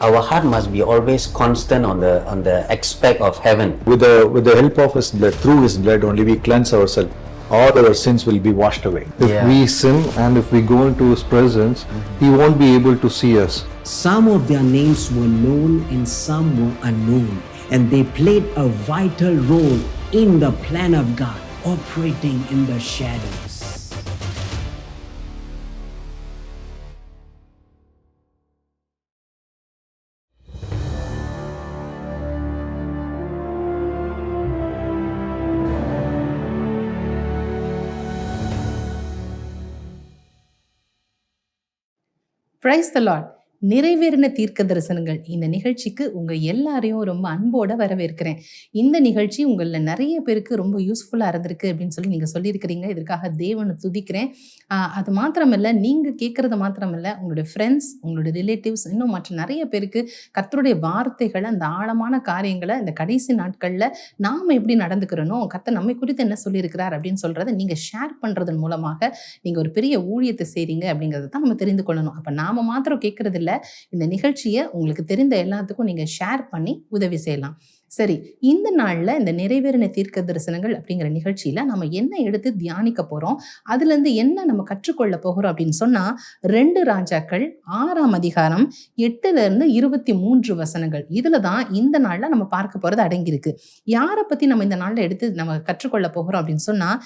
Our heart must be always constant on the on the aspect of heaven. With the with the help of His blood, through His blood only, we cleanse ourselves. All our sins will be washed away. If Yeah. we sin and if we go into His presence, He won't be able to see us. Some of their names were known and some were unknown, and they played a vital role in the plan of God, operating in the shadows. Praise the Lord. நிறைவேறின தீர்க்க தரிசனங்கள் இந்த நிகழ்ச்சிக்கு உங்க எல்லாரையும் ரொம்ப அன்போட வரவேற்கிறேன். இந்த நிகழ்ச்சி உங்களில் நிறைய பேருக்கு ரொம்ப யூஸ்ஃபுல்லாக இருந்திருக்கு அப்படின்னு சொல்லி நீங்கள் சொல்லியிருக்கிறீங்க. இதற்காக தேவனை துதிக்கிறேன். அது மாத்திரமல்ல நீங்கள் கேட்குறது மாத்திரமல்ல உங்களுடைய ஃப்ரெண்ட்ஸ் உங்களுடைய ரிலேட்டிவ்ஸ் இன்னும் மற்ற நிறைய பேருக்கு கத்தருடைய வார்த்தைகளை அந்த ஆழமான காரியங்களை இந்த கடைசி நாட்களில் நாம் எப்படி நடந்துக்கிறனோ கத்தை நம்மை குறித்து என்ன சொல்லியிருக்கிறார் அப்படின்னு சொல்கிறத நீங்கள் ஷேர் பண்ணுறதன் மூலமாக நீங்கள் ஒரு பெரிய ஊழியத்தை செய்கிறீங்க அப்படிங்கிறத தான் நம்ம தெரிந்து கொள்ளணும். அப்போ நாம மாத்திரம் கேட்கறது இந்த நிகழ்ச்சியை உங்களுக்கு தெரிந்த எல்லாத்துக்கும் நீங்கள் ஷேர் பண்ணி உதவி செய்யலாம். சரி இந்த நாளில் இந்த நிறைவேறின தீர்க்க தரிசனங்கள் அப்படிங்கிற நிகழ்ச்சியில் நம்ம என்ன எடுத்து தியானிக்க போகிறோம் அதுலேருந்து என்ன நம்ம கற்றுக்கொள்ள போகிறோம் அப்படின்னு சொன்னால் ரெண்டு ராஜாக்கள் ஆறாம் அதிகாரம் எட்டுலேருந்து இருபத்தி மூன்று வசனங்கள். இதில் தான் இந்த நாளில் நம்ம பார்க்க போகிறது அடங்கியிருக்கு. யாரை பற்றி நம்ம இந்த நாளில் எடுத்து நம்ம கற்றுக்கொள்ள போகிறோம் அப்படின்னு சொன்னால்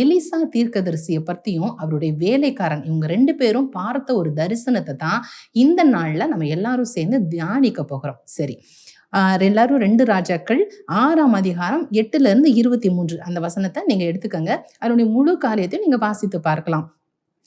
எலிசா தீர்க்கதரிசியை பற்றியும் அவருடைய வேலைக்காரன் இவங்க ரெண்டு பேரும் பார்த்த ஒரு தரிசனத்தை தான் இந்த நாளில் நம்ம எல்லாரும் சேர்ந்து தியானிக்க போகிறோம். சரி எல்லாரும் ரெண்டு ராஜாக்கள் ஆறாம் அதிகாரம் எட்டுல இருந்து இருபத்தி மூன்று அந்த வசனத்தை நீங்க எடுத்துக்கங்க. அதனுடைய முழு காரியத்தையும் நீங்க வாசித்து பார்க்கலாம்.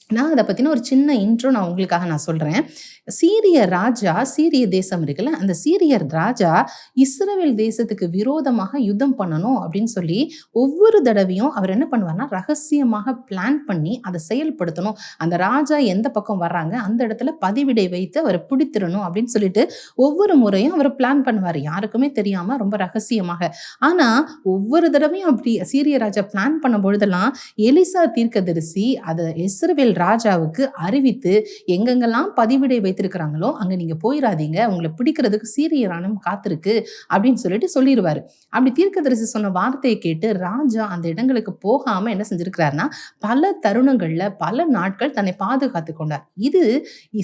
நான் அதை பற்றின ஒரு சின்ன இன்ட்ரோ நான் உங்களுக்காக நான் சொல்கிறேன் சீரிய ராஜா சீரிய தேசம் இருக்குல்ல அந்த சீரியர் ராஜா இஸ்ரவேல் தேசத்துக்கு விரோதமாக யுத்தம் பண்ணணும் அப்படின்னு சொல்லி ஒவ்வொரு தடவையும் அவர் என்ன பண்ணுவார்னா ரகசியமாக பிளான் பண்ணி அதை செயல்படுத்தணும். அந்த ராஜா எந்த பக்கம் வர்றாங்க அந்த இடத்துல பதிவிடை வைத்து அவரை பிடித்திடணும் அப்படின்னு சொல்லிட்டு ஒவ்வொரு முறையும் அவர் பிளான் பண்ணுவார். யாருக்குமே தெரியாமல் ரொம்ப ரகசியமாக. ஆனால் ஒவ்வொரு தடவையும் அப்படி சீரிய ராஜா பிளான் பண்ண பொழுதெல்லாம் எலிசா தீர்க்கதரிசி அதை இஸ்ரேல் ராஜாவுக்கு அறிவித்து எங்கெங்கெல்லாம் பதிவிடை வைத்து வைத்திருக்கிறாங்களோ அங்கே நீங்கள் போயிடாதீங்க உங்களை பிடிக்கிறதுக்கு சீரிய காத்திருக்கு அப்படின்னு சொல்லிட்டு சொல்லிடுவாரு அப்படி தீர்க்கதரிசி சொன்ன வார்த்தையை கேட்டு ராஜா அந்த இடங்களுக்கு போகாமல் என்ன செஞ்சிருக்கிறாருன்னா பல தருணங்களில் பல நாட்கள் தன்னை பாதுகாத்து கொண்டார். இது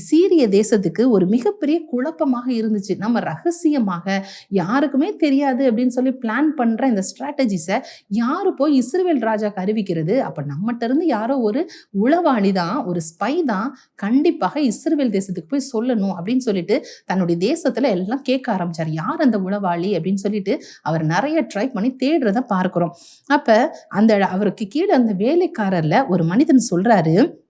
சீரிய தேசத்துக்கு ஒரு மிகப்பெரிய குழப்பமாக இருந்துச்சு. நம்ம ரகசியமாக யாருக்குமே தெரியாது அப்படின்னு சொல்லி பிளான் பண்ணுற இந்த ஸ்ட்ராட்டஜிஸை யார் போய் இஸ்ரேல் ராஜாக்கு அறிவிக்கிறது? அப்போ நம்மகிட்ட இருந்து யாரோ ஒரு உளவாளி தான் ஒரு ஸ்பை தான் கண்டிப்பாக இஸ்ரேல் தேசத்துக்கு போய் சொல்லணும் அப்படின்னு சொல்லிட்டு தன்னுடைய தேசத்துல எல்லாம் கேட்க ஆரம்பிச்சார். யார் அந்த உளவாளி அப்படின்னு சொல்லிட்டு அவர் நிறைய ட்ரை பண்ணி தேடுறத பார்க்கிறோம். அப்ப அந்த அவருக்கு கீழே அந்த வேலைக்காரர்ல ஒரு மனிதன் சொல்றாரு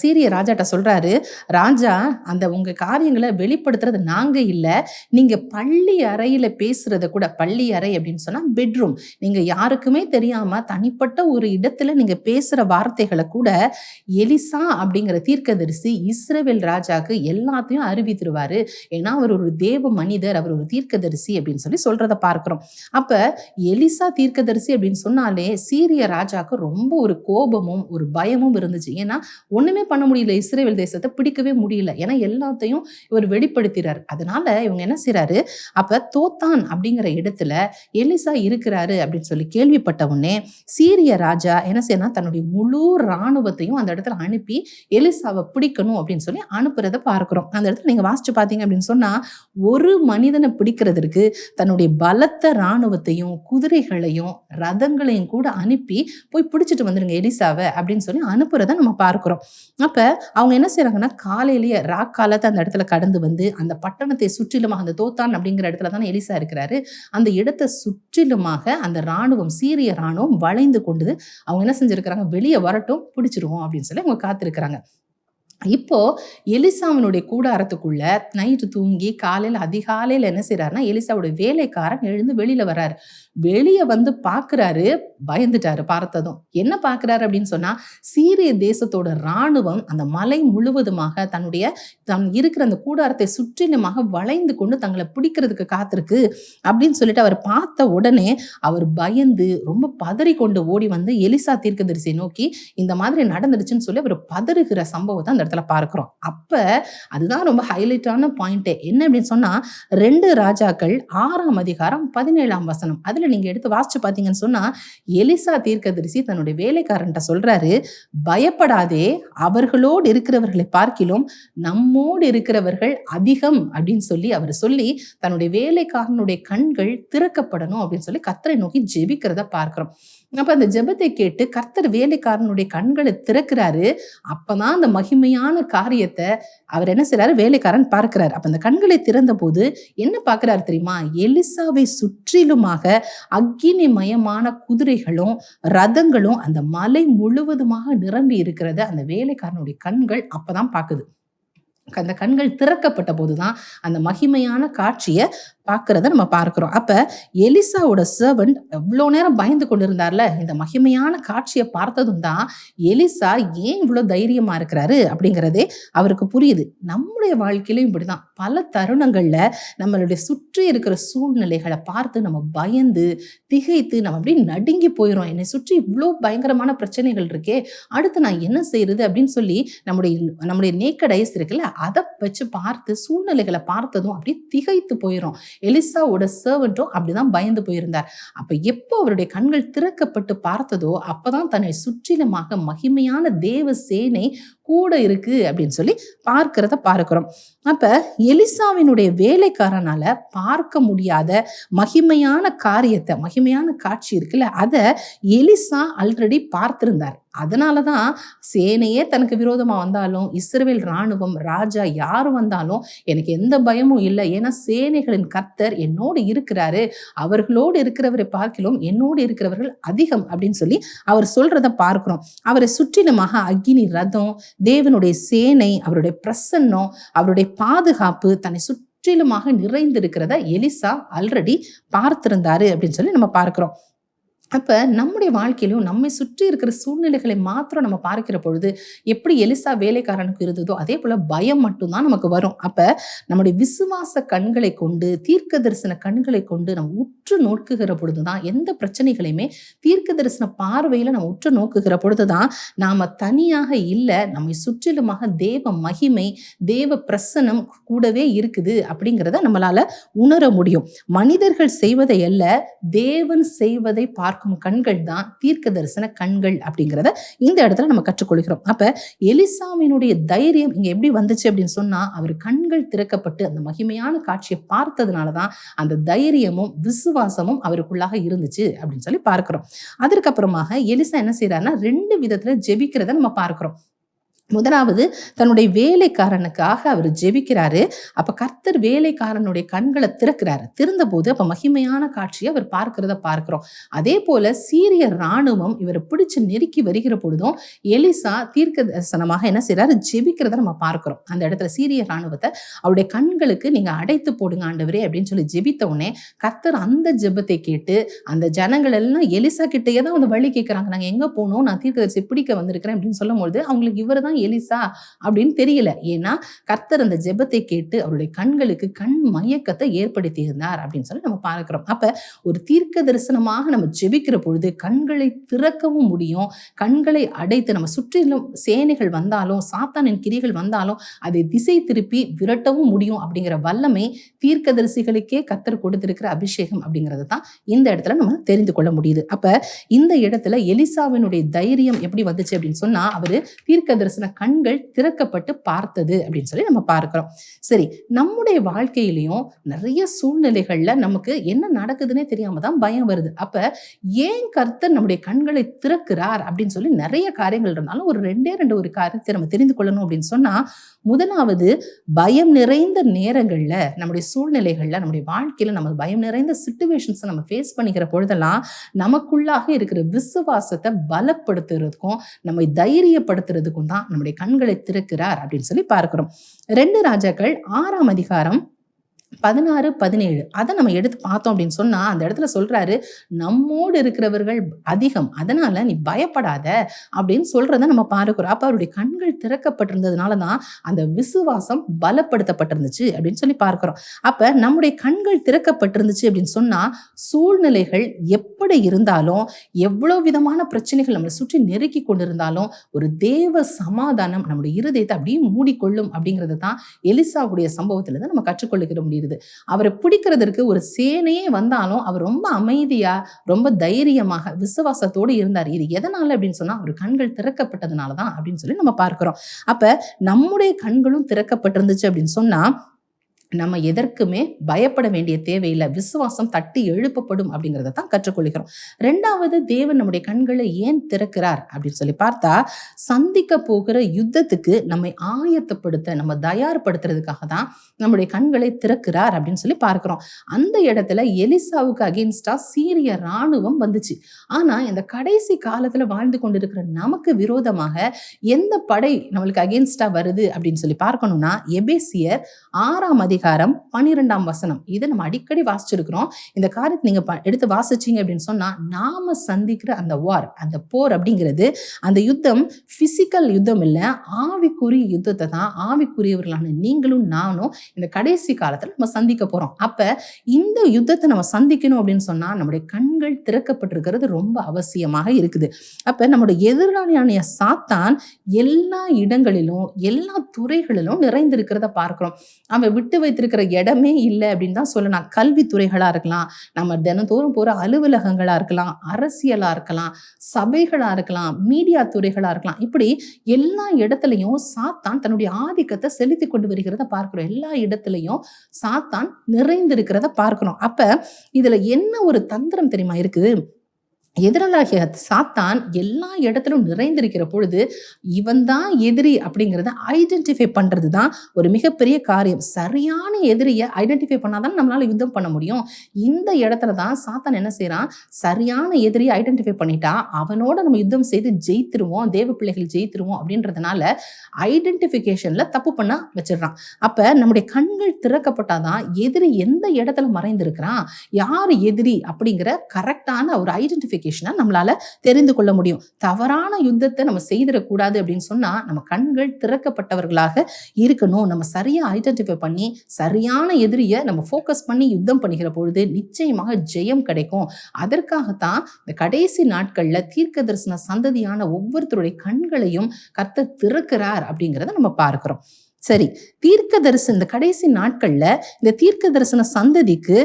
சீரிய ராஜாட்ட சொல்கிறாரு ராஜா அந்த உங்கள் காரியங்களை வெளிப்படுத்துறது நாங்கள் இல்லை. நீங்கள் பள்ளி அறையில் பேசுகிறத கூட பள்ளி அறை அப்படின்னு சொன்னால் பெட்ரூம் நீங்கள் யாருக்குமே தெரியாமல் தனிப்பட்ட ஒரு இடத்துல நீங்கள் பேசுகிற வார்த்தைகளை கூட எலிசா அப்படிங்கிற தீர்க்கதரிசி இஸ்ரேவேல் ராஜாவுக்கு எல்லாத்தையும் அறிவித்துருவாரு. ஏன்னா அவர் ஒரு தேவ மனிதர் அவர் ஒரு தீர்க்கதரிசி அப்படின்னு சொல்லி சொல்கிறத பார்க்குறோம். அப்போ எலிசா தீர்க்கதரிசி அப்படின்னு சொன்னாலே சீரிய ராஜாவுக்கு ரொம்ப ஒரு கோபமும் ஒரு பயமும் இருந்துச்சு. ஏன்னா ஒன்றுமே பண்ண முடியல. இஸ்ரேல் தேசத்தை பிடிக்கவே முடியல. ஏன்னா எல்லாத்தையும் இவர் வெளிப்படுத்துறாரு. அதனால இவங்க என்ன செய்கிறாரு அப்போ தோத்தான் அப்படிங்கிற இடத்துல எலிசா இருக்கிறாரு அப்படின்னு சொல்லி கேள்விப்பட்ட உடனே சீரிய ராஜா என்ன செய்யணும் தன்னுடைய முழு இராணுவத்தையும் அந்த இடத்துல அனுப்பி எலிசாவை பிடிக்கணும் அப்படின்னு சொல்லி அனுப்புறத பார்க்குறோம். அந்த இடத்துல நீங்கள் வாசிச்சு பார்த்தீங்க அப்படின்னு சொன்னால் ஒரு மனிதனை பிடிக்கிறதுக்கு தன்னுடைய பலத்த இராணுவத்தையும் குதிரைகளையும் ரதங்களையும் கூட அனுப்பி போய் பிடிச்சிட்டு வந்துடுங்க எலிசாவை அப்படின்னு சொல்லி அனுப்புறத நம்ம பார்க்கிறோம். அப்போ அவங்க என்ன செய்கிறாங்கன்னா காலையிலேயே ராக்காலத்தை அந்த இடத்துல கடந்து வந்து அந்த பட்டணத்தை சுற்றிலுமாக அந்த தோத்தான் அப்படிங்கிற இடத்துல தானே எலிசா இருக்கிறாரு. அந்த இடத்தை சுற்றிலுமாக அந்த ராணுவம் சீரிய ராணுவம் வளைந்து கொண்டு அவங்க என்ன செஞ்சிருக்கிறாங்க வெளியே வரட்டும் பிடிச்சிருவோம் அப்படின்னு சொல்லி அவங்க காத்திருக்கிறாங்க. இப்போ எலிசாவினுடைய கூடாரத்துக்குள்ள நைட்டு தூங்கி காலையில் அதிகாலையில் என்ன செய்றாருன்னா எலிசாவுடைய வேலைக்காரன் எழுந்து வெளியில வர்றாரு. வெளியே வந்து பார்க்குறாரு பயந்துட்டாரு பார்த்ததும். என்ன பார்க்குறாரு அப்படின்னு சொன்னா சீரிய தேசத்தோட ராணுவம் அந்த மலை முழுவதுமாக தன்னுடைய தன் இருக்கிற அந்த கூடாரத்தை சுற்றிலுமாக வளைந்து கொண்டு தங்களை பிடிக்கிறதுக்கு காத்திருக்கு அப்படின்னு சொல்லிட்டு அவர் பார்த்த உடனே அவர் பயந்து ரொம்ப பதறி கொண்டு ஓடி வந்து எலிசா தீர்க்கதரிசியை நோக்கி இந்த மாதிரி நடந்துடுச்சுன்னு சொல்லி அவர் பதறுகிற சம்பவத்தை அந்த இடத்துல பார்க்குறோம். பார்க்கிறோம் அப்ப அதுதான் ரொம்ப ஹைலைட்டான பாயிண்ட்டே என்ன அப்படின்னு சொன்னால் ரெண்டு ராஜாக்கள் ஆறாம் அதிகாரம் பதினேழாம் வசனம். அதில் நீங்கள் எடுத்து வாசிச்சு பார்த்தீங்கன்னு சொன்னா எலிசா தீர்க்கதரிசி தன்னுடைய வேலைக்காரன்ட்ட சொல்றாரு பயப்படாதே அவர்களோடு இருக்கிறவர்களை பார்க்கிலும் நம்மோடு இருக்கிறவர்கள் அதிகம் அப்படின்னு சொல்லி அவர் சொல்லி தன்னுடைய வேலைக்காரனுடைய கண்கள் திறக்கப்படணும் அப்படின்னு சொல்லி கத்தரை நோக்கி ஜெபிக்கிறத பார்க்கிறோம். அப்போ அந்த ஜெபத்தை கேட்டு கர்த்தர் வேலைக்காரனுடைய கண்களை திறக்கிறாரு. அப்பதான் அந்த மகிமையான காரியத்தை அவர் என்ன செய்றாரு? வேலைக்காரன் பார்க்கிறார். அப்ப அந்த கண்களை திறந்த போது என்ன பார்க்குறாரு தெரியுமா? எலிசாவை சுற்றிலுமாக அக்கினிமயமான குதிரைகளும் ரதங்களும் அந்த மலை முழுவதுமாக நிரம்பி இருக்கிறத அந்த வேலைக்காரனுடைய கண்கள் அப்பதான் பார்க்குது. அந்த கண்கள் திறக்கப்பட்ட போதுதான் அந்த மகிமையான காட்சியை பார்க்கறத நம்ம பார்க்கிறோம். அப்ப எலிசாவோட சர்வன்ட் எவ்வளோ நேரம் பயந்து கொண்டிருந்தார்ல? இந்த மகிமையான காட்சியை பார்த்ததும் தான் எலிசா ஏன் இவ்வளோ தைரியமா இருக்கிறாரு அப்படிங்கிறதே அவருக்கு புரியுது. நம்முடைய வாழ்க்கையிலும் இப்படிதான். பல தருணங்கள்ல நம்மளுடைய சுற்றி இருக்கிற சூழ்நிலைகளை பார்த்து நம்ம பயந்து திகைத்து நம்ம அப்படியே நடுங்கி போயிடும் என்னை சுற்றி இவ்வளோ பயங்கரமான பிரச்சனைகள் இருக்கே அடுத்து நான் என்ன செய்யறது அப்படின்னு சொல்லி நம்முடைய நம்முடைய நேக்கடைஸ் இருக்குல்ல அதை வச்சு பார்த்து சூழ்நிலைகளை பார்த்ததும் அப்படியே திகைத்து போயிடும் எலிசாவோட சர்வெண்ட்டும் அப்படிதான் பயந்து போயிருந்தார். அப்ப எப்போ அவருடைய கண்கள் திறக்கப்பட்டு பார்த்ததோ அப்பதான் தன்னை சுற்றிலுமாக மகிமையான தேவ சேனை கூட இருக்கு அப்படின்னு சொல்லி பார்க்கிறத பார்க்கிறோம். அப்ப எலிசாவினுடைய வேலைக்காரனால பார்க்க முடியாத மகிமையான காரியத்தை மகிமையான காட்சி இருக்குல்ல அதை எலிசா ஆல்ரெடி பார்த்திருந்தார். அதனாலதான் சேனையே தனக்கு விரோதமாக வந்தாலும் இஸ்ரேல் ராணுவம் ராஜா யார் வந்தாலும் எனக்கு எந்த பயமும் இல்லை. ஏன்னா சேனைகளின் கர்த்தர் என்னோடு இருக்கிறாரு. அவர்களோடு இருக்கிறவரை பார்க்கிலும் என்னோடு இருக்கிறவர்கள் அதிகம் அப்படின்னு சொல்லி அவர் சொல்றத பார்க்கிறோம். அவரை சுற்றிலுமாக அக்னி ரதம் தேவனுடைய சேனை அவருடைய பிரசன்னம் அவருடைய பாதுகாப்பு தன்னை சுற்றிலுமாக நிறைந்திருக்கிறத எலிசா ஆல்ரெடி பார்த்திருந்தாரு அப்படின்னு சொல்லி நம்ம பார்க்கிறோம். அப்போ நம்முடைய வாழ்க்கையிலும் நம்மை சுற்றி இருக்கிற சூழ்நிலைகளை மாத்திரம் நம்ம பார்க்கிற பொழுது எப்படி எலிசா வேலைக்காரனுக்கு இருந்ததோ அதே போல் பயம் மட்டும்தான் நமக்கு வரும். அப்போ நம்முடைய விசுவாச கண்களை கொண்டு தீர்க்க தரிசன கண்களை கொண்டு நம்ம உற்று நோக்குகிற பொழுது தான் எந்த பிரச்சனைகளையுமே தீர்க்க தரிசன பார்வையில் நம்ம உற்று நோக்குகிற பொழுதுதான் நாம் தனியாக இல்லை நம்மை சுற்றிலுமாக தேவ மகிமை தேவ பிரசனம் கூடவே இருக்குது அப்படிங்கிறத நம்மளால் உணர முடியும். மனிதர்கள் செய்வதை அல்ல தேவன் செய்வதை பார்க்க பார்க்கும் கண்கள் தான் தீர்க்க தரிசன கண்கள் அப்படிங்கிறத இந்த இடத்துல நம்ம கற்றுக்கொள்கிறோம். அப்போ எலிசாவினுடைய தைரியம் இங்கே எப்படி வந்துச்சு அப்படின்னு சொன்னால் அவர் கண்கள் திறக்கப்பட்டு அந்த மகிமையான காட்சியை பார்த்ததுனாலதான் அந்த தைரியமும் விசுவாசமும் அவருக்குள்ளாக இருந்துச்சு அப்படின்னு சொல்லி பார்க்கிறோம். அதற்கப்புறமாக எலிசா என்ன செய்கிறாருன்னா ரெண்டு விதத்தில் ஜெபிக்கிறத நம்ம பார்க்கிறோம். முதலாவது தன்னுடைய வேலைக்காரனுக்காக அவர் ஜெபிக்கிறாரு. அப்ப கர்த்தர் வேலைக்காரனுடைய கண்களை திறக்கிறாரு. திறந்த போது அப்ப மகிமையான காட்சியை அவர் பார்க்கிறத பார்க்கிறோம். அதே போல சீரிய ராணுவம் இவரை பிடிச்சு நெருக்கி வருகிற பொழுதும் எலிசா தீர்க்க தரிசனமாக என்ன செய்யறாரு ஜெபிக்கிறத நம்ம பார்க்கிறோம். அந்த இடத்துல சீரிய ராணுவத்தை அவருடைய கண்களுக்கு நீங்க அடைத்து போடுங்க ஆண்டவரே அப்படின்னு சொல்லி ஜெபித்த உடனே கர்த்தர் அந்த ஜெபத்தை கேட்டு அந்த ஜனங்கள் எல்லாம் எலிசா கிட்டேயே தான் வந்து வழி கேட்கிறாங்க நாங்க எங்க போகணும் நான் தீர்க்கதரிசி பிடிக்க வந்திருக்கிறேன் அப்படின்னு சொல்லும் பொழுது அவங்களுக்கு இவர் தான் எலிசா அப்படின்னு தெரியல. ஏன்னா கர்த்தர் அந்த ஜெபத்தை கேட்டு அவருடைய கண்களுக்கு கண் மயக்கத்தை ஏற்படுத்தி இருந்தார் அப்படின்னு சொல்லி நம்ம பார்க்கிறோம். அப்ப ஒரு தீர்க்க தரிசனமாக நம்ம ஜெபிக்கிற பொழுது கண்களை திறக்கவும் முடியும். கண்களை அடைத்து நம்ம சுற்றிலும் சேனைகள் வந்தாலும் சாத்தானின் கிரிகள் வந்தாலும் அதை திசை திருப்பி விரட்டவும் முடியும் அப்படிங்கிற வல்லமை தீர்க்கதரிசிகளுக்கே கத்தர் கொடுத்திருக்கிற அபிஷேகம் அப்படிங்கிறது தான் இந்த இடத்துல நம்ம தெரிந்து கொள்ள முடியுது. அப்ப இந்த இடத்துல எலிசாவினுடைய தைரியம் எப்படி வந்துச்சு அப்படின்னு சொன்னா அவரு தீர்க்க தரிசன கண்கள் திறக்கப்பட்டு பார்த்தது அப்படின்னு சொல்லி நம்ம பார்க்கிறோம். சரி நம்முடைய வாழ்க்கையிலையும் நிறைய சூழ்நிலைகள்ல நமக்கு என்ன நடக்குதுன்னே தெரியாம தான் பயம் வருது. அப்ப ஏன் கர்த்தர் நம்முடைய கண்களை திறக்கிறார் அப்படின்னு சொல்லி நிறைய காரியங்கள் இருந்தாலும் ஒரு ரெண்டே ரெண்டு ஒரு காரியத்தை நம்ம தெரிந்து கொள்ளணும் அப்படின்னு சொன்னா முதலாவது பயம் நிறைந்த நேரங்கள்ல நம்முடைய சூழ்நிலைகள்ல நம்முடைய வாழ்க்கையில நம்ம பயம் நிறைந்த சுச்சுவேஷன்ஸை நம்ம ஃபேஸ் பண்ணிக்கிற பொழுதெல்லாம் நமக்குள்ளாக இருக்கிற விசுவாசத்தை பலப்படுத்துறதுக்கும் நம்மை தைரியப்படுத்துறதுக்கும் தான் நம்முடைய கண்களை திறக்கிறார் அப்படின்னு சொல்லி பார்க்கிறோம். ரெண்டு ராஜாக்கள் ஆறாம் அதிகாரம் பதினாறு பதினேழு. அதை நம்ம எடுத்து பார்த்தோம் அப்படின்னு சொன்னா அந்த இடத்துல சொல்றாரு நம்மோடு இருக்கிறவர்கள் அதிகம் அதனால நீ பயப்படாத அப்படின்னு சொல்றத நம்ம பார்க்கிறோம். அப்ப அவருடைய கண்கள் திறக்கப்பட்டிருந்ததுனால தான் அந்த விசுவாசம் பலப்படுத்தப்பட்டிருந்துச்சு அப்படின்னு சொல்லி பார்க்கிறோம். அப்ப நம்முடைய கண்கள் திறக்கப்பட்டிருந்துச்சு அப்படின்னு சொன்னா சூழ்நிலைகள் எப்படி இருந்தாலும் எவ்வளவு விதமான பிரச்சனைகள் நம்மளை சுற்றி நெருக்கி கொண்டிருந்தாலும் ஒரு தேவ சமாதானம் நம்முடைய இருதயத்தை அப்படியே மூடிக்கொள்ளும் அப்படிங்கிறது தான் எலிசாவுடைய சம்பவத்துல இருந்து நம்ம கற்றுக்கொள்ளுகிற முடியுது அவரை பிடிக்கிறதற்கு ஒரு சேனையே வந்தாலும் அவர் ரொம்ப அமைதியா ரொம்ப தைரியமாக விசுவாசத்தோடு இருந்தார். இது எதனால அப்படின்னு சொன்னா அவர் கண்கள் திறக்கப்பட்டதுனால தான் அப்படின்னு சொல்லி நம்ம பார்க்கிறோம். அப்ப நம்முடைய கண்களும் திறக்கப்பட்டிருந்துச்சு அப்படின்னு சொன்னா நம்ம எதற்குமே பயப்பட வேண்டிய தேவையில்லை. விசுவாசம் தட்டி எழுப்பப்படும் அப்படிங்கிறத தான் கற்றுக்கொள்கிறோம். ரெண்டாவது தேவன் நம்முடைய கண்களை ஏன் திறக்கிறார் அப்படின்னு சொல்லி பார்த்தா சந்திக்க போகிற யுத்தத்துக்கு நம்மை ஆயத்தப்படுத்த நம்ம தயார்படுத்துறதுக்காக தான் நம்முடைய கண்களை திறக்கிறார் அப்படின்னு சொல்லி பார்க்கிறோம். அந்த இடத்துல எலிசாவுக்கு அகேன்ஸ்டா சீரிய ராணுவம் வந்துச்சு. ஆனா இந்த கடைசி காலத்துல வாழ்ந்து கொண்டிருக்கிற நமக்கு விரோதமாக எந்த படை நம்மளுக்கு அகேன்ஸ்டா வருது அப்படின்னு சொல்லி பார்க்கணும்னா எபேசியர் ஆறாம் அதிகாரம் பன்னிரெண்டாம் வசனம். இதை நம்ம அடிக்கடி வாசிச்சிருக்கிறோம். இந்த காரியத்தை நீங்க ப- எடுத்து வாசிச்சீங்க அப்படின்னு சொன்னா நாம சந்திக்கிற அந்த வார் அந்த போர் அப்படிங்கிறது அந்த யுத்தம் பிசிக்கல் யுத்தம் இல்லை ஆவிக்குரிய யுத்தத்தை தான் ஆவிக்குரியவர்களான நீங்களும் நானும் இந்த கடைசி காலத்தில் நம்ம சந்திக்க போறோம். அப்ப இந்த யுத்தத்தை நம்ம சந்திக்கணும் அப்படின்னு சொன்னா நம்முடைய கண்கள் திறக்கப்பட்டிருக்கிறது ரொம்ப அவசியமாக இருக்குது. அப்ப நம்முடைய எதிராளியான சாத்தான் எல்லா இடங்களிலும் எல்லா துறைகளிலும் நிறைந்திருக்கிறத பார்க்கிறோம். அவன் விட்டு வைத்திருக்கிற இடமே இல்லை அப்படின்னு தான் சொல்லலாம் கல்வித்துறைகளாக இருக்கலாம் நம்ம தினந்தோறும் போகிற அலுவலகங்களாக இருக்கலாம் அரசியலாக இருக்கலாம் சபைகளாக இருக்கலாம் மீடியா துறைகளாக இருக்கலாம். இப்படி எல்லா இடத்துலையும் சாத்தான் தன்னுடைய ஆதிக்கத்தை செலுத்தி கொண்டு வருகிறத பார்க்கிறோம். எல்லா இடத்துலையும் சாத்தான் நிறைந்திருக்கிறத பார்க்கிறோம். அப்போ இதில் என்ன ஒரு தந்திரம் தெரியுமா இருக்குது? எதிராளாகிய சாத்தான் எல்லா இடத்திலும் நிறைந்திருக்கிற பொழுது இவன் தான் எதிரி அப்படிங்கிறத ஐடென்டிஃபை பண்ணுறது தான் ஒரு மிகப்பெரிய காரியம். சரியான எதிரியை ஐடென்டிஃபை பண்ணாதான் நம்மளால் யுத்தம் பண்ண முடியும். இந்த இடத்துல தான் சாத்தான் என்ன செய்கிறான் சரியான எதிரியை ஐடென்டிஃபை பண்ணிட்டா அவனோட நம்ம யுத்தம் செய்து ஜெயித்திருவோம் தேவ பிள்ளைகள் ஜெயித்திருவோம் அப்படின்றதுனால ஐடென்டிஃபிகேஷனில் தப்பு பண்ண வச்சிடுறான். அப்போ நம்முடைய கண்கள் திறக்கப்பட்டாதான் எதிரி எந்த இடத்துல மறைந்திருக்கிறான்? யார் எதிரி அப்படிங்கிற கரெக்டான ஒரு ஐடென்டிஃபிகேஷன் நம்மளால தெரிந்து கொள்ள முடியும். தவறான யுத்தத்தை நம்ம செய்திடக்கூடாது அப்படின்னு சொன்னா நம்ம கண்கள் திறக்கப்பட்டவர்களாக இருக்கணும். நம்ம சரியா ஐடென்டிஃபை பண்ணி சரியான எதிரியை நம்ம ஃபோக்கஸ் பண்ணி யுத்தம் பண்ணுகிற பொழுது நிச்சயமாக ஜெயம் கிடைக்கும். அதற்காகத்தான் இந்த கடைசி நாட்களில் தீர்க்க தரிசன சந்ததியான ஒவ்வொருத்தருடைய கண்களையும் கத்த திறக்கிறார் அப்படிங்கிறத நம்ம பார்க்கிறோம். சரி தீர்க்க தரிசன இந்த கடைசி நாட்களில் இந்த தீர்க்க தரிசன சந்ததிக்கு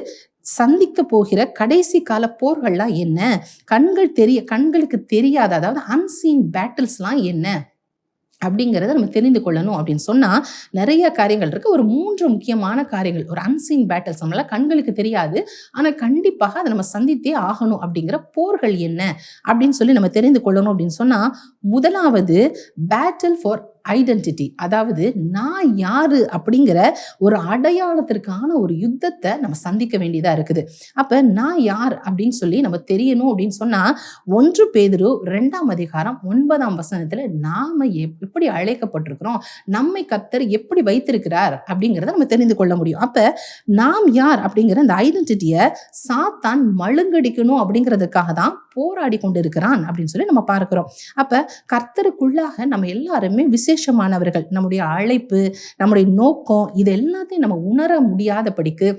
சந்திக்க போகிற கடைசி கால போர்கள்லாம் என்ன? கண்கள் தெரிய கண்களுக்கு தெரியாத அதாவது அன்சீன் பேட்டில்ஸ்லாம் என்ன? அப்படிங்கிறத நம்ம தெரிந்து கொள்ளணும் அப்படின்னு சொன்னா நிறைய காரியங்கள் இருக்கு. ஒரு மூன்று முக்கியமான காரியங்கள். ஒரு அன்சீன் பேட்டில்ஸ் நம்மளால கண்களுக்கு தெரியாது. ஆனா கண்டிப்பாக அதை நம்ம சந்தித்தே ஆகணும் அப்படிங்கிற போர்கள் என்ன? அப்படின்னு சொல்லி நம்ம தெரிந்து கொள்ளணும் அப்படின்னு சொன்னா முதலாவது பேட்டில் ஃபார் ஐடென்டிட்டி அதாவது நான் யாரு அப்படிங்கிற ஒரு அடையாளத்திற்கான ஒரு யுத்தத்தை நம்ம சந்திக்க வேண்டியதா இருக்குது. அப்ப நான் யார் அப்படின்னு சொல்லி நம்ம தெரியணும் அப்படின்னு சொன்னா ஒன்று பேதரு ரெண்டாம் அதிகாரம் ஒன்பதாம் வசனத்துல நாம எப்- எப்படி அழைக்கப்பட்டிருக்கிறோம் நம்மை கர்த்தர் எப்படி வைத்திருக்கிறார் அப்படிங்கிறத நம்ம தெரிந்து கொள்ள முடியும். அப்ப நாம் யார் அப்படிங்கிற அந்த ஐடென்டிட்டியை சாத்தான் மழுங்கடிக்கணும் அப்படிங்கிறதுக்காக தான் போராடி கொண்டிருக்கிறான் அப்படின்னு சொல்லி நம்ம பார்க்கிறோம். அப்ப கர்த்தருக்குள்ளாக நம்ம எல்லாருமே விசேஷமானவர்கள் நம்முடைய அழைப்பு நம்முடைய நோக்கம் இது எல்லாத்தையும் நம்ம உணர முடியாதபடிக்கு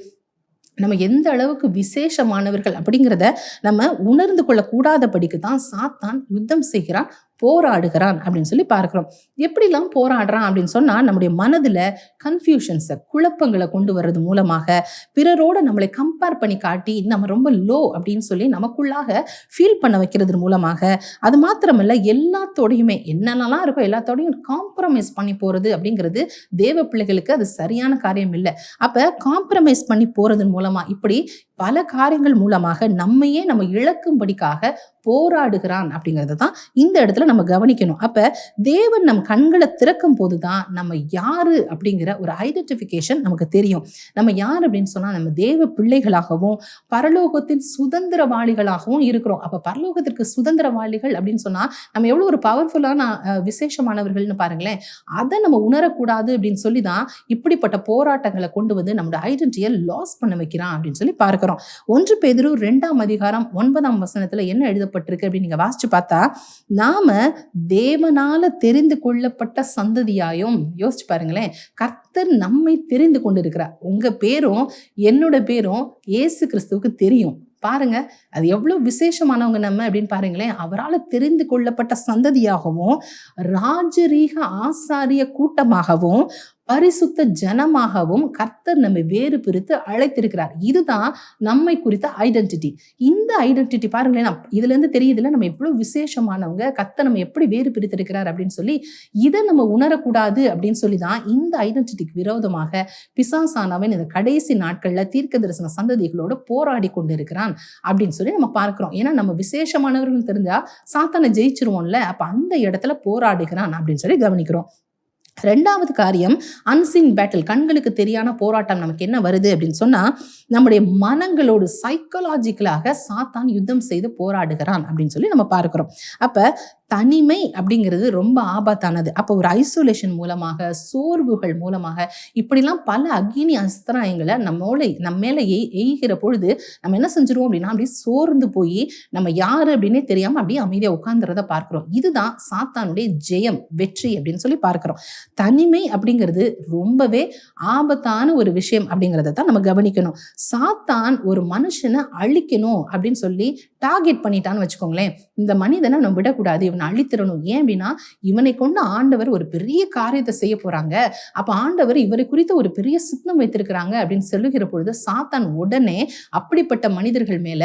நம்ம எந்த அளவுக்கு விசேஷமானவர்கள் அப்படிங்கிறத நம்ம உணர்ந்து கொள்ளக்கூடாதபடிக்கு தான் சாத்தான் யுத்தம் செய்கிறான். போராடுகிறான் அப்படின்னு சொல்லி பார்க்கிறோம். எப்படிலாம் போராடுறான் அப்படின்னு சொன்னால் நம்முடைய மனதில் கன்ஃபியூஷன்ஸை குழப்பங்களை கொண்டு வர்றது மூலமாக பிறரோட நம்மளை கம்பேர் பண்ணி காட்டி நம்ம ரொம்ப லோ அப்படின்னு சொல்லி நமக்குள்ளாக ஃபீல் பண்ண வைக்கிறது மூலமாக அது மாத்திரமல்ல எல்லாத்தோடையுமே என்னென்னலாம் இருக்கோ எல்லாத்தோடையும் காம்ப்ரமைஸ் பண்ணி போகிறது அப்படிங்கிறது தேவ பிள்ளைகளுக்கு அது சரியான காரியம் இல்லை. அப்போ காம்ப்ரமைஸ் பண்ணி போகிறது மூலமாக இப்படி பல காரியங்கள் மூலமாக நம்மையே நம்ம இழக்கும்படிக்காக போராடுகிறான் அப்படிங்கிறது தான் இந்த இடத்துல நம்ம கவனிக்கணும். அப்போ தேவன் நம் கண்களை திறக்கும் போது தான் நம்ம யாரு அப்படிங்கிற ஒரு ஐடென்டிஃபிகேஷன் நமக்கு தெரியும். நம்ம யார் அப்படின்னு சொன்னால் நம்ம தேவ பிள்ளைகளாகவும் பரலோகத்தின் சுதந்திரவாளிகளாகவும் இருக்கிறோம். அப்போ பரலோகத்திற்கு சுதந்திரவாளிகள் அப்படின்னு சொன்னால் நம்ம எவ்வளோ ஒரு பவர்ஃபுல்லான விசேஷமானவர்கள்னு பாருங்களேன். அதை நம்ம உணரக்கூடாது அப்படின்னு சொல்லி தான் இப்படிப்பட்ட போராட்டங்களை கொண்டு வந்து நம்மளோட ஐடென்டிட்டியை லாஸ் பண்ண வைக்கிறான் அப்படின்னு சொல்லி பார்க்கிறோம் ஒன்று பேதிரு ரெண்டாம் அதிகாரம் ஒன்பதாம் வசனத்தில் என்ன எழுதப்பட்டிருக்கு அப்படின்னு நீங்கள் வாசிச்சு பார்த்தா நாம தேவனால தெரிந்து கொள்ளப்பட்ட சந்ததியாயும் யோசிச்சு பாருங்களேன் கர்த்தர் நம்மை தெரிந்து கொண்டிருக்கிறார். உங்கள் பேரும் என்னோட பேரும் இயேசு கிறிஸ்துவுக்கு தெரியும். பாருங்க அது எவ்வளவு விசேஷமானவங்க நம்ம அப்படின்னு பாருங்களேன் அவரால் தெரிந்து கொள்ளப்பட்ட சந்ததியாகவும் ராஜரீக ஆசாரிய கூட்டமாகவும் பரிசுத்த ஜனமாகவும் கர்த்தர் நம்மை வேறு பிரித்து அழைத்திருக்கிறார். இதுதான் நம்மை குறித்த ஐடென்டிட்டி இந்த ஐடென்டிட்டி பாருங்களேன் இதுல இருந்து தெரியுதுல நம்ம எவ்வளவு விசேஷமானவங்க கர்த்தர் நம்ம எப்படி வேறு பிரித்திருக்கிறார் அப்படின்னு சொல்லி இதை நம்ம உணரக்கூடாது அப்படின்னு சொல்லி தான் இந்த ஐடென்டிட்டிக்கு விரோதமாக பிசாசானவன் இந்த கடைசி நாட்கள்ல தீர்க்க தரிசன சந்ததிகளோட போராடி கொண்டிருக்கிறான் அப்படின்னு சொல்லி நம்ம பார்க்கிறோம். ஏன்னா நம்ம விசேஷமானவர்கள் தெரிஞ்சா சாத்தானை ஜெயிச்சிருவோம்ல அப்ப அந்த இடத்துல போராடுகிறான் அப்படின்னு சொல்லி கவனிக்கிறோம். ரெண்டாவது காரியம் அன்சின் பேட்டில் கண்களுக்கு தெரியான போராட்டம் நமக்கு என்ன வருது அப்படின்னு சொன்னா நம்முடைய மனங்களோடு சைக்கலாஜிக்கலாக சாத்தான் யுத்தம் செய்து போராடுகிறான் அப்படின்னு சொல்லி நம்ம பார்க்கிறோம். அப்ப தனிமை அப்படிங்கிறது ரொம்ப ஆபத்தானது. அப்போ ஒரு ஐசோலேஷன் மூலமாக சோர்வுகள் மூலமாக இப்படிலாம் பல அக்னி அஸ்திராயங்களை நம்மளை நம்ம மேலே எய் எய்கிற பொழுது நம்ம என்ன செஞ்சிருவோம் அப்படின்னா அப்படியே சோர்ந்து போய் நம்ம யார் அப்படின்னே தெரியாமல் அப்படியே அமைதியாக உட்காந்துறத பார்க்குறோம். இதுதான் சாத்தானுடைய ஜெயம் வெற்றி அப்படின்னு சொல்லி பார்க்குறோம். தனிமை அப்படிங்கிறது ரொம்பவே ஆபத்தான ஒரு விஷயம் அப்படிங்கிறத தான் நம்ம கவனிக்கணும். சாத்தான் ஒரு மனுஷனை அழிக்கணும் அப்படின்னு சொல்லி டார்கெட் பண்ணிட்டான்னு வச்சுக்கோங்களேன். இந்த மனிதனை நம்ம விடக்கூடாது. இவனை அழித்திரணும் ஏன் அப்படின்னா இவனை கொண்டு ஆண்டவர் ஒரு பெரிய காரியத்தை செய்ய போறாங்க. அப்ப ஆண்டவர் இவரை குறித்து ஒரு பெரிய சித்தம் வைத்திருக்கிறாங்க அப்படின்னு சொல்லுகிற பொழுது சாத்தான் உடனே அப்படிப்பட்ட மனிதர்கள் மேல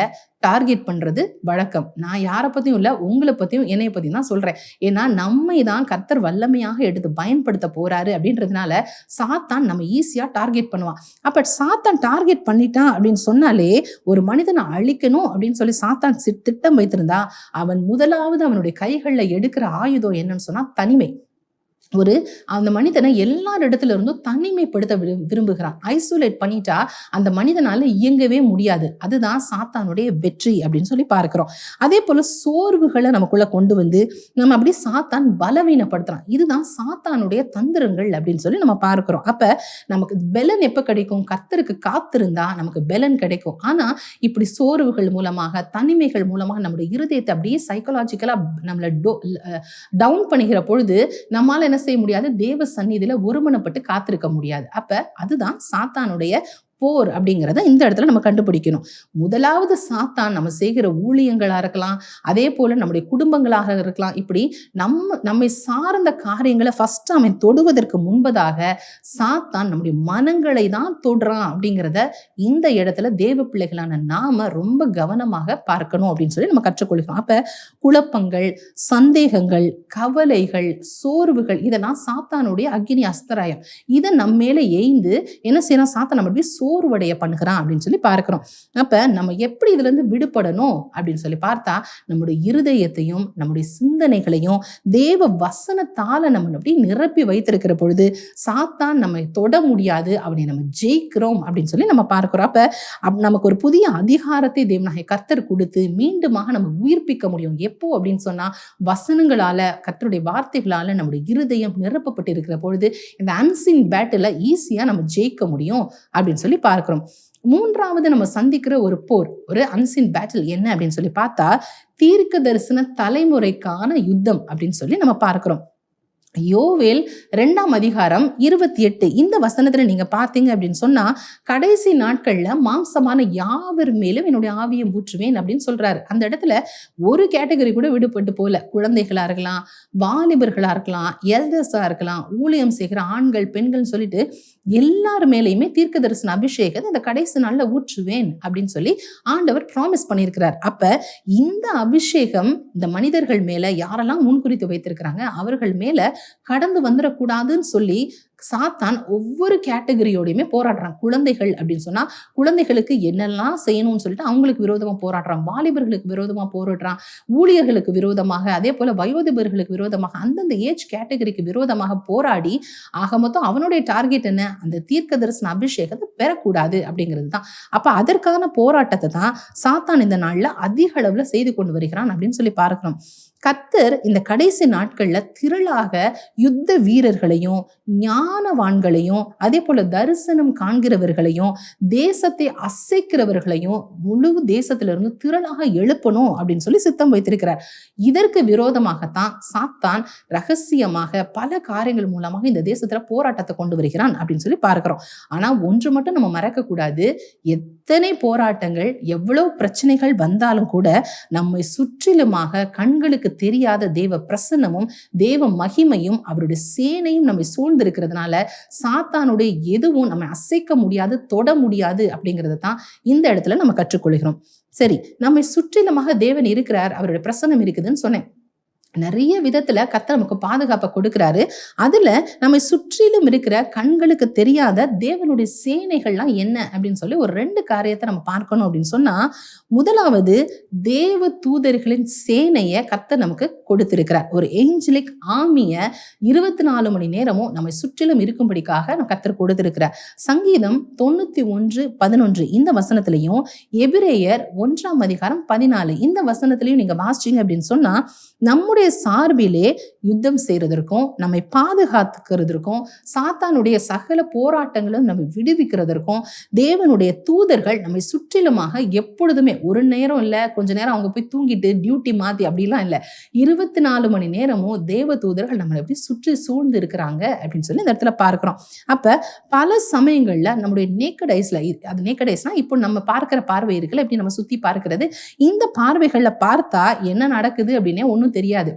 டார்கெட் பண்றது வழக்கம். நான் யாரை பத்தியும் இல்ல உங்களை பத்தியும் என்னைய பத்தியும் தான் சொல்றேன். ஏன்னா நம்மை தான் கர்த்தர் வல்லமையாக எடுத்து பயன்படுத்த போறாரு அப்படின்றதுனால சாத்தான் நம்ம ஈஸியா டார்கெட் பண்ணுவான். அப்ப சாத்தான் டார்கெட் பண்ணிட்டான் அப்படின்னு சொன்னாலே ஒரு மனிதனை அழிக்கணும் அப்படின்னு சொல்லி சாத்தான் திட்டம் வைத்திருந்தா அவன் முதலாவது அவனுடைய கைகளில் எடுக்கிற ஆயுதம் என்னன்னு சொன்னா தனிமை. ஒரு அந்த மனிதனை எல்லாரிடத்துல இருந்தும் தனிமைப்படுத்த விரும்புகிறான். ஐசோலேட் பண்ணிட்டா அந்த மனிதனால இயங்கவே முடியாது. அதுதான் சாத்தானுடைய வெற்றி அப்படின்னு சொல்லி பார்க்கிறோம். அதே போல சோர்வுகளை நமக்குள்ள கொண்டு வந்து நம்ம அப்படி சாத்தான் பலவீனப்படுத்துறான். இதுதான் சாத்தானுடைய தந்திரங்கள் அப்படின்னு சொல்லி நம்ம பார்க்கிறோம். அப்ப நமக்கு பெலன் எப்ப கிடைக்கும்? கத்தருக்கு காத்திருந்தா நமக்கு பெலன் கிடைக்கும். ஆனா இப்படி சோர்வுகள் மூலமாக தனிமைகள் மூலமாக நம்முடைய இருதயத்தை அப்படியே சைக்கலாஜிக்கலா நம்மளை டவுன் பண்ணுகிற பொழுது நம்மால என்ன செய்ய முடியாது. தேவ சந்நிதியில ஒருமனப்பட்டு காத்திருக்க முடியாது. அப்ப அதுதான் சாத்தானுடைய போர் அப்படிங்கிறத இந்த இடத்துல நம்ம கண்டுபிடிக்கணும். முதலாவது சாத்தான் நம்ம செய்கிற ஊழியங்களா இருக்கலாம் அதே போல நம்முடைய குடும்பங்களாக இருக்கலாம். இப்படி நம்ம நம்மை சார்ந்த காரியங்களை ஃபர்ஸ்ட் அவன் தொடுவதற்கு முன்பதாக சாத்தான் நம்முடைய மனங்களை தான் தொடுறான் அப்படிங்கிறத இந்த இடத்துல தேவ பிள்ளைகளான நாம ரொம்ப கவனமாக பார்க்கணும் அப்படின்னு சொல்லி நம்ம கற்றுக்கொள்கிறோம் அப்ப குழப்பங்கள் சந்தேகங்கள் கவலைகள் சோர்வுகள் இதெல்லாம் சாத்தானுடைய அக்னி அஸ்தராயம். இதை நம்ம மேல எய்ந்து என்ன செய்யணும் சாத்தான் நம்ம சோ சோர்வடைய பண்ணுகிறான் அப்படின்னு சொல்லி பார்க்கிறோம். அப்போ நம்ம எப்படி இதுலேருந்து விடுபடணும் அப்படின்னு சொல்லி பார்த்தா நம்முடைய இருதயத்தையும் நம்முடைய சிந்தனைகளையும் தேவ வசனத்தால் நம்ம அப்படி நிரப்பி வைத்திருக்கிற பொழுது சாத்தான் நம்ம தொட முடியாது அவனை நம்ம ஜெயிக்கிறோம் அப்படின்னு சொல்லி நம்ம பார்க்கிறோம். அப்போ அப்- நமக்கு ஒரு புதிய அதிகாரத்தை தேவநாயக கர்த்தர் கொடுத்து மீண்டுமாக நம்ம உயிர்ப்பிக்க முடியும். எப்போ அப்படின்னு சொன்னால் வசனங்களால் கர்த்தருடைய வார்த்தைகளால் நம்முடைய இருதயம் நிரப்பப்பட்டு இருக்கிற பொழுது இந்த அன்சின் பேட்டில் ஈஸியாக நம்ம ஜெயிக்க முடியும் அப்படின்னு சொல்லி பார்க்கிறோம் மூன்றாவது நம்ம சந்திக்கிற ஒரு போர் ஒரு அன்சின் பேட்டில் என்ன அப்படின்னு சொல்லி பார்த்தா தீர்க்க தரிசன தலைமுறைக்கான யுத்தம் அப்படின்னு சொல்லி நம்ம பார்க்கிறோம். யோவேல் ரெண்டாம் அதிகாரம் இருபத்தி எட்டு இந்த வசனத்துல நீங்க பார்த்தீங்க அப்படின்னு சொன்னா கடைசி நாட்கள்ல மாம்சமான யாவர் மேலும் என்னுடைய ஆவியை ஊற்றுவேன் அப்படின்னு சொல்றாரு. அந்த இடத்துல ஒரு கேட்டகரி கூட விடுபட்டு போல குழந்தைகளா இருக்கலாம் வாலிபர்களா இருக்கலாம் எல்டர்ஸா இருக்கலாம் ஊழியம் செய்கிற ஆண்கள் பெண்கள் சொல்லிட்டு எல்லார் மேலேயுமே தீர்க்க தரிசன அபிஷேகத்தை இந்த கடைசி நாள்ல ஊற்றுவேன் அப்படின்னு சொல்லி ஆண்டவர் ப்ராமிஸ் பண்ணியிருக்கிறார். அப்ப இந்த அபிஷேகம் இந்த மனிதர்கள் மேல யாரெல்லாம் முன்குறித்து வைத்திருக்கிறாங்க? அவர்கள் மேல கடந்து வந்துடக்கூடாதுன்னு சொல்லி சாத்தான் ஒவ்வொரு கேட்டகரியோடையுமே போராடுறான். குழந்தைகள் அப்படின்னு சொன்னா குழந்தைகளுக்கு என்னெல்லாம் செய்யணும்னு சொல்லிட்டு அவங்களுக்கு விரோதமா போராடுறான். வாலிபர்களுக்கு விரோதமா போராடுறான். ஊழியர்களுக்கு விரோதமாக அதே போல வயோதிபர்களுக்கு விரோதமாக அந்தந்த ஏஜ் கேட்டகரிக்கு விரோதமாக போராடி ஆக மொத்தம் அவனுடைய டார்கெட் என்ன? அந்த தீர்க்க தரிசன அபிஷேகத்தை பெறக்கூடாது அப்படிங்கிறது தான் அப்ப அதற்கான போராட்டத்தை தான் சாத்தான் இந்த நாள்ல அதிக அளவுல செய்து கொண்டு வருகிறான் அப்படின்னு சொல்லி பார்க்கிறோம் கத்தர் இந்த கடைசி நாட்கள்ல திரளாக யுத்த வீரர்களையும் ஞானவான்களையும் அதே போல தரிசனம் காண்கிறவர்களையும் தேசத்தை அசைக்கிறவர்களையும் முழு தேசத்திலிருந்து திரளாக எழுப்பணும் அப்படின்னு சொல்லி சித்தம் வைத்திருக்கிறார். இதற்கு விரோதமாகத்தான் சாத்தான் ரகசியமாக பல காரியங்கள் மூலமாக இந்த தேசத்துல போராட்டத்தை கொண்டு வருகிறான் அப்படின்னு சொல்லி பார்க்கிறோம். ஆனா ஒன்று மட்டும் நம்ம மறக்க கூடாது எத்தனை போராட்டங்கள் எவ்வளவு பிரச்சனைகள் வந்தாலும் கூட நம்மை சுற்றிலுமாக கண்களுக்கு தெரியாத தேவ பிரசன்னமும் தேவ மகிமையும் அவருடைய சேனையும் நம்மை சூழ்ந்திருக்கிறதுனால சாத்தானுடைய எதுவும் நம்ம அசைக்க முடியாது தொட முடியாது அப்படிங்கிறத தான் இந்த இடத்துல நம்ம கற்றுக்கொள்கிறோம். சரி நம்மை சுற்றிலுமாக தேவன் இருக்கிறார் அவருடைய பிரசன்னம் இருக்குதுன்னு சொன்னேன். நிறைய விதத்துல கத்த நமக்கு பாதுகாப்பை கொடுக்கிறாரு. அதுல நம்மை சுற்றிலும் இருக்கிற கண்களுக்கு தெரியாத தேவனுடைய சேனைகள்லாம் என்ன அப்படின்னு சொல்லி ஒரு ரெண்டு காரியத்தை நம்ம பார்க்கணும் அப்படின்னு சொன்னா முதலாவது தேவ தூதர்களின் சேனையை கத்த நமக்கு கொடுத்திருக்கிறார். ஒரு ஏஞ்சலிக் ஆமிய இருபத்தி நாலு மணி நேரமும் நம்மை சுற்றிலும் இருக்கும்படிக்காக நம்ம கத்தர் கொடுத்திருக்கிறார். சங்கீதம் தொண்ணூத்தி ஒன்று பதினொன்று இந்த வசனத்திலையும் எபிரேயர் ஒன்றாம் அதிகாரம் பதினாலு இந்த வசனத்திலையும் நீங்க வாசிச்சீங்க அப்படின்னு சொன்னா நம்முடைய சார்பிலே யுத்தம் செய்கிறதற்கும் நம்மை பாதுகாத்துக்கிறதற்கும் சாத்தானுடைய சகல போராட்டங்களும் நம்மை விடுவிக்கிறதற்கும் தேவனுடைய தூதர்கள் நம்மை சுற்றிலுமாக எப்பொழுதுமே ஒரு நேரம் இல்லை கொஞ்ச நேரம் அவங்க போய் தூங்கிட்டு டியூட்டி மாற்றி அப்படிலாம் இல்லை. இருபத்தி நாலு மணி நேரமும் தேவ தூதர்கள் நம்மளை எப்படி சுற்றி சூழ்ந்து இருக்கிறாங்க அப்படின்னு சொல்லி இந்த இடத்துல பார்க்குறோம். அப்போ பல சமயங்களில் நம்முடைய நேக்கட் ஐஸ்ல அது நேக்கட் இப்போ நம்ம பார்க்குற பார்வை இருக்குல்ல எப்படி நம்ம சுற்றி பார்க்கிறது இந்த பார்வைகளில் பார்த்தா என்ன நடக்குது அப்படின்னே ஒன்றும் தெரியாது.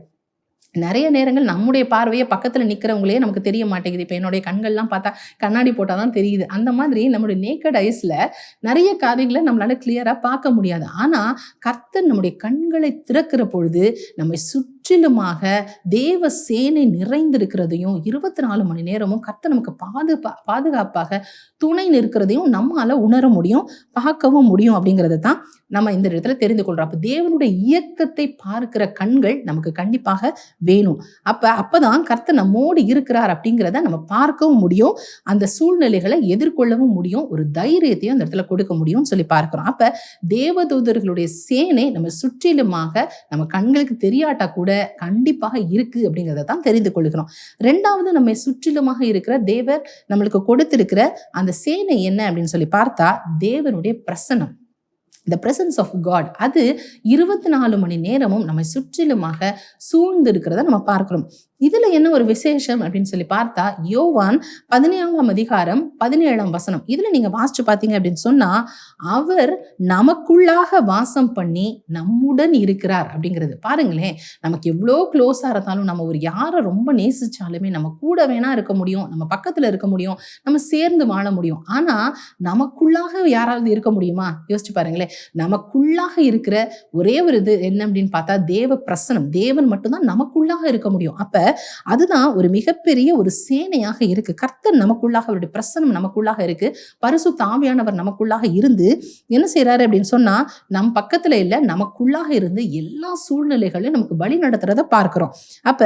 நிறைய நேரங்கள் நம்முடைய பார்வையை பக்கத்தில் நிற்கிறவங்களே நமக்கு தெரிய மாட்டேங்குது. இப்போ என்னுடைய கண்கள்லாம் பார்த்தா கண்ணாடி போட்டால் தான் தெரியுது. அந்த மாதிரி நம்முடைய நேக்கட் ஐஸில் நிறைய காரியங்களை நம்மளால் கிளியராக பார்க்க முடியாது. ஆனால் கர்த்தர் நம்முடைய கண்களை திறக்கிற பொழுது நம்மை சுற்றிலுமாக தேவ சேனை நிறைந்திருக்கிறதையும் இருபத்தி நாலு மணி நேரமும் கர்த்தர் நமக்கு பாதுகா பாதுகாப்பாக துணை நிற்கிறதையும் நம்மால உணர முடியும் பார்க்கவும் முடியும் அப்படிங்கிறது தான் நம்ம இந்த இடத்துல தெரிந்து கொள்றோம். அப்ப தேவனுடைய இயக்கத்தை பார்க்கிற கண்கள் நமக்கு கண்டிப்பாக வேணும். அப்ப அப்பதான் கர்த்தர் நம்மோடு இருக்கிறார் அப்படிங்கிறத நம்ம பார்க்கவும் முடியும். அந்த சூழ்நிலைகளை எதிர்கொள்ளவும் முடியும். ஒரு தைரியத்தையும் அந்த இடத்துல கொடுக்க முடியும்னு சொல்லி பார்க்கிறோம். அப்ப தேவதூதர்களுடைய சேனை நம்ம சுற்றிலுமாக நம்ம கண்களுக்கு தெரியாட்டா கூட கண்டிப்பாக இருக்கு அப்படிங்கிறத தான் தெரிந்து கொள்கிறோம். ரெண்டாவது நம்ம சுற்றிலுமாக இருக்கிற தேவர் நம்மளுக்கு கொடுத்திருக்கிற அந்த சேனை என்ன அப்படின்னு சொல்லி பார்த்தா தேவனுடைய பிரசனம் த பிரசன்ஸ் ஆஃப் காட் அது இருபத்தி நாலு மணி நேரமும் நம்மை சுற்றிலுமாக சூழ்ந்து இருக்கிறத நம்ம பார்க்கிறோம். இதுல என்ன ஒரு விசேஷம் அப்படின்னு சொல்லி பார்த்தா யோவான் பதினேழாம் அதிகாரம் பதினேழாம் வசனம். இதுல நீங்க வாசிச்சு பார்த்தீங்க அப்படின்னு சொன்னா அவர் நமக்குள்ளாக வாசம் பண்ணி நம்முடன் இருக்கிறார் அப்படிங்கிறது. பாருங்களேன் நமக்கு எவ்வளோ க்ளோஸா இருந்தாலும் நம்ம ஒரு யாரை ரொம்ப நேசிச்சாலுமே நம்ம கூட வேணா இருக்க முடியும் நம்ம பக்கத்துல இருக்க முடியும் நம்ம சேர்ந்து வாழ முடியும். ஆனா நமக்குள்ளாக யாராவது இருக்க முடியுமா? யோசிச்சு பாருங்களேன் நமக்குள்ளாக இருக்கிற ஒரே ஒரு இது என்ன அப்படின்னு பார்த்தா தேவ பிரசனம். தேவன் மட்டும்தான் நமக்குள்ளாக இருக்க முடியும். அப்ப அதுதான் ஒரு மிகப்பெரிய ஒரு சேனையாக இருக்கு. கர்த்தர் நமக்குள்ளாக அவருடைய பிரசனம் நமக்குள்ளாக இருக்கு. பரிசு தாவியானவர் நமக்குள்ளாக இருந்து என்ன செய்யறாரு அப்படின்னு சொன்னா நம் பக்கத்துல இல்ல நமக்குள்ளாக இருந்து எல்லா சூழ்நிலைகளையும் நமக்கு வழி நடத்துறத பார்க்கிறோம். அப்ப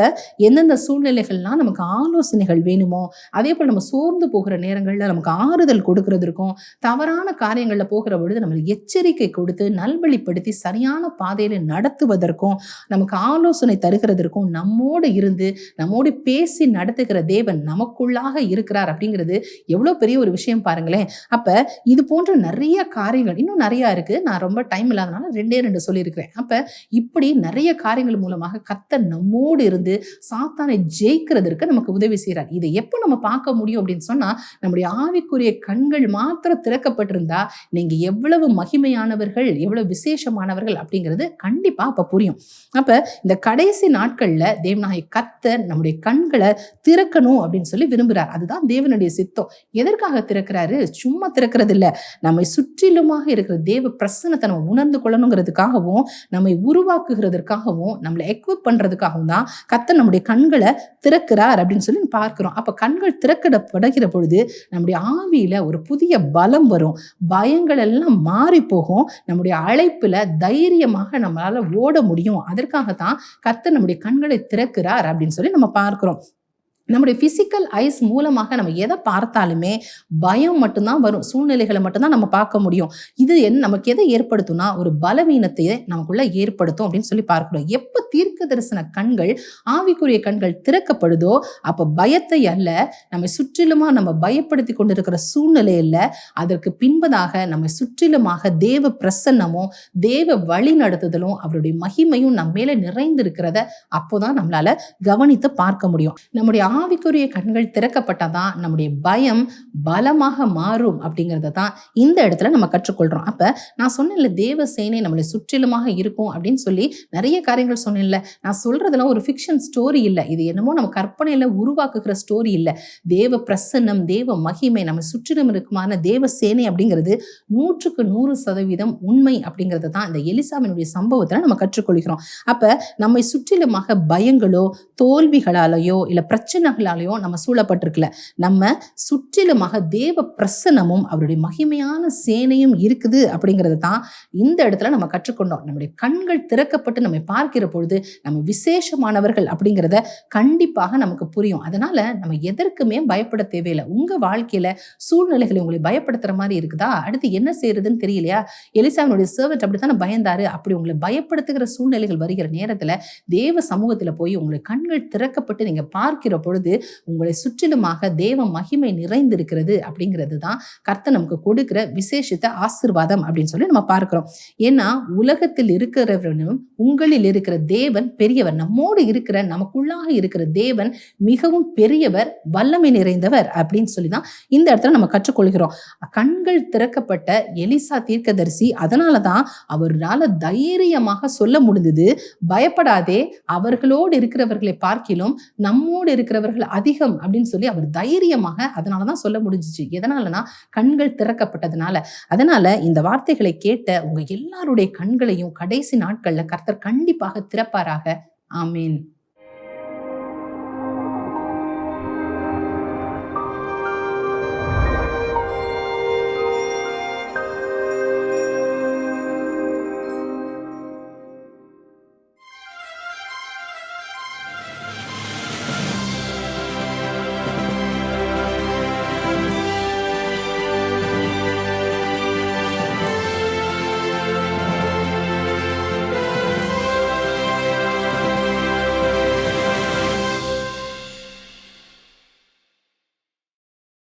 எந்தெந்த சூழ்நிலைகள்லாம் நமக்கு ஆலோசனைகள் வேணுமோ அதே போல் நம்ம சோர்ந்து போகிற நேரங்கள்ல நமக்கு ஆறுதல் கொடுக்கறதற்கும் தவறான காரியங்கள்ல போகிற பொழுது நம்மளுக்கு எச்சரிக்கை கொடுத்து நல்வழிப்படுத்தி சரியான பாதையில நடத்துவதற்கும் நமக்கு ஆலோசனை தருகிறதற்கும் நம்மோடு இருந்து நம்மோடு பேசி நடத்துகிற தேவன் நமக்குள்ளாக இருக்கிறார் அப்படிங்கிறது எவ்வளோ பெரிய ஒரு விஷயம் பாருங்களேன். அப்ப இது போன்ற நிறைய காரியங்கள் இன்னும் நிறைய இருக்கு. நான் ரொம்ப டைம் இல்லாதனால ரெண்டே ரெண்டு சொல்லியிருக்கிறேன். அப்ப இப்படி நிறைய காரியங்கள் மூலமாக கத்தர் நம்மோடு இருந்து சாத்தானை ஜெயிக்கிறதற்கு நமக்கு உதவி செய்கிறார். இதை எப்போ நம்ம பார்க்க முடியும் அப்படின்னு சொன்னா நம்முடைய ஆவிக்குரிய கண்கள் மாத்திரம் திறக்கப்பட்டிருந்தா நீங்க எவ்வளவு மகிமையானவர்கள் எவ்வளவு விசேஷமானவர்கள் அப்படிங்கிறது கண்டிப்பா அப்ப புரியும். அப்ப இந்த கடைசி நாட்கள்ல தேவநாயக கர்த்தர் நம்முடைய கண்களை திறக்கணும் அப்படின்னு சொல்லி விரும்புகிறார் அதுதான் தேவனுடைய சித்தம். எதற்காக திறக்கிறாரு? சும்மா திறக்கிறது இல்லை நம்மை சுற்றிலுமாக இருக்கிற தேவ பிரசனத்தை நம்ம உணர்ந்து கொள்ளணுங்கிறதுக்காகவும் நம்மை உருவாக்குகிறதுக்காகவும் நம்மளை எக்விப் பண்றதுக்காகவும் தான் கத்தர் நம்முடைய கண்களை திறக்கிறார் அப்படின்னு சொல்லி பார்க்கிறோம். அப்ப கண்கள் திறக்கப்படுகிற பொழுது நம்முடைய ஆவியில ஒரு புதிய பலம் வரும். பயங்கள் எல்லாம் மாறி போகும். நம்முடைய அழைப்புல தைரியமாக நம்மளால ஓட முடியும். அதற்காகத்தான் கத்தர் நம்முடைய கண்களை திறக்கிறார் அப்படின்னு சொல்லி நம்ம பார்க்கிறோம். நம்முடைய ஃபிசிக்கல் ஐஸ் மூலமாக நம்ம எதை பார்த்தாலுமே பயம் மட்டும்தான் வரும். சூழ்நிலைகளை மட்டும்தான் நம்ம பார்க்க முடியும். இது என்ன நமக்கு எதை ஏற்படுத்தும்னா ஒரு பலவீனத்தை நமக்குள்ள ஏற்படுத்தும் அப்படின்னு சொல்லி பார்க்கணும் எப்ப தீர்க்க தரிசன கண்கள் ஆவிக்குரிய கண்கள் திறக்கப்படுதோ அப்ப பயத்தை அல்ல நம்மை சுற்றிலுமா நம்ம பயப்படுத்தி கொண்டிருக்கிற சூழ்நிலையில அதற்கு பின்பதாக நம்மை சுற்றிலுமாக தேவ பிரசன்னமும் தேவ வழி நடத்துதலும் அவருடைய மகிமையும் நம்ம மேல நிறைந்திருக்கிறத அப்போதான் நம்மளால கவனித்து பார்க்க முடியும். நம்முடைய ஆவிக்குரிய கண்கள் திறக்கப்பட்டாதான் நம்முடைய பயம் பலமாக மாறும் அப்படிங்கிறத தான் இந்த இடத்துல நம்ம கற்றுக்கொள்றோம். அப்ப நான் சொன்னேன்ல தேவ சேனை நம்மளை சுற்றிலுமாக இருக்கும் அப்படின்னு சொல்லி நிறைய காரியங்கள் சொன்னேன்ல. நான் சொல்றதெல்லாம் ஒரு ஃபிக்ஷன் ஸ்டோரி இல்லை. இது என்னமோ நம்ம கற்பனையில உருவாக்குகிற ஸ்டோரி இல்லை. தேவ பிரசன்னம் தேவ மகிமை நம்ம சுற்றிலும் இருக்குமான தேவ சேனை அப்படிங்கிறது நூற்றுக்கு நூறு சதவீதம் உண்மை அப்படிங்கிறது தான் இந்த எலிசாவினுடைய சம்பவத்தில் நம்ம கற்றுக்கொள்கிறோம். அப்ப நம்மை சுற்றிலுமாக பயங்களோ தோல்விகளாலேயோ பிரச்சனை பிரச்சனைகளாலேயோ நம்ம சூழப்பட்டிருக்கல. நம்ம சுற்றிலுமாக தேவ பிரசனமும் அவருடைய மகிமையான சேனையும் இருக்குது அப்படிங்கிறது தான் இந்த இடத்துல நம்ம கற்றுக்கொண்டோம். நம்முடைய கண்கள் திறக்கப்பட்டு நம்மை பார்க்கிற பொழுது நம்ம விசேஷமானவர்கள் அப்படிங்கிறத கண்டிப்பாக நமக்கு புரியும். அதனால நம்ம எதற்குமே பயப்பட தேவையில்லை. உங்க வாழ்க்கையில சூழ்நிலைகளை உங்களை பயப்படுத்துற மாதிரி இருக்குதா? அடுத்து என்ன செய்யறதுன்னு தெரியலையா? எலிசாவினுடைய சர்வெண்ட் அப்படித்தானே பயந்தாரு? அப்படி உங்களை பயப்படுத்துகிற சூழ்நிலைகள் வருகிற நேரத்துல தேவ சமூகத்துல போய் உங்களை கண்கள் திறக்கப்பட்டு நீங்க பார்க்கிற பொழுது உங்களை சுற்றிலுமாக தேவ மகிமை நிறைந்திருக்கிறது அப்படிங்கிறது தான் கர்த்தர் நமக்கு கொடுக்கிற விசேஷித்த ஆசிர்வாதம் அப்படின்னு சொல்லி நம்ம பார்க்கிறோம். ஏன்னா உலகத்தில் இருக்கிறவனும் உங்களில் இருக்கிற தேவன் பெரியவர் நம்மோடு இருக்கிற நமக்குள்ளாக இருக்கிற தேவன் மிகவும் பெரியவர் வல்லமை நிறைந்தவர் அப்படின்னு சொல்லி தான் இந்த இடத்துல நம்ம கற்றுக்கொள்கிறோம். கண்கள் திறக்கப்பட்ட எலிசா தீர்க்கதரிசி அதனால தான் அவரால் தைரியமாக சொல்ல முடிந்தது பயப்படாதே அவர்களோடு இருக்கிறவர்களை பார்க்கிலும் நம்மோடு இருக்கிறவர்கள் அதிகம் அப்படின்னு சொல்லி அவர் தைரியமாக அதனால தான் சொல்ல முடிஞ்சிச்சு. எதனாலனா கண்கள் திறக்கப்பட்டதுனால. அதனால இந்த வார்த்தைகளை கேட்ட உங்க எல்லாருடைய கண்களையும் கடைசி நாட்கள்ல கர்த்தர் கண்டிப்பாக திறப்பாராக. ஆமீன்.